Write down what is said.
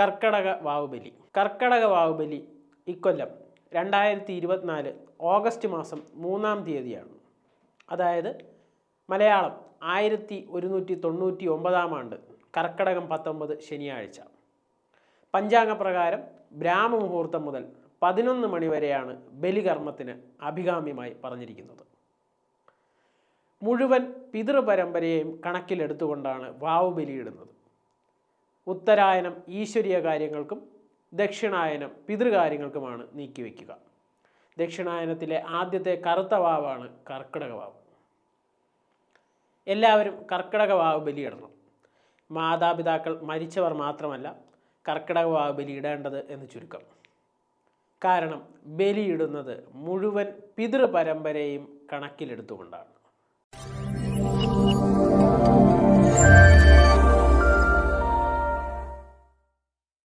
കർക്കടക വാവുബലി. കർക്കടക വാവുബലി ഇക്കൊല്ലം രണ്ടായിരത്തി ഇരുപത്തിനാല് ഓഗസ്റ്റ് മാസം മൂന്നാം തീയതിയാണ്. അതായത് മലയാളം ആയിരത്തി ഒരുന്നൂറ്റി തൊണ്ണൂറ്റി ഒമ്പതാം ആണ്ട് കർക്കടകം പത്തൊമ്പത് ശനിയാഴ്ച. പഞ്ചാംഗപ്രകാരം ബ്രാഹ്മമുഹൂർത്തം മുതൽ പതിനൊന്ന് മണിവരെയാണ് ബലികർമ്മത്തിന് അഭികാമ്യമായി പറഞ്ഞിരിക്കുന്നത്. മുഴുവൻ പിതൃപരമ്പരയെയും കണക്കിലെടുത്തുകൊണ്ടാണ് വാവ് ബലിയിടുന്നത് ഉത്തരായനം ഈശ്വരീയ കാര്യങ്ങൾക്കും ദക്ഷിണായനം പിതൃകാര്യങ്ങൾക്കുമാണ് നീക്കിവെക്കുക ദക്ഷിണായനത്തിലെ ആദ്യത്തെ കറുത്ത വാവാണ് കർക്കിടക വാവ്. എല്ലാവരും കർക്കിടക വാവ് ബലിയിടണം. മാതാപിതാക്കൾ മരിച്ചവർ മാത്രമല്ല കർക്കിടക വാവ് ബലിയിടേണ്ടത് എന്ന് ചുരുക്കം. കാരണം ബലിയിടുന്നത് മുഴുവൻ പിതൃപരമ്പരയും കണക്കിലെടുത്തുകൊണ്ടാണ്.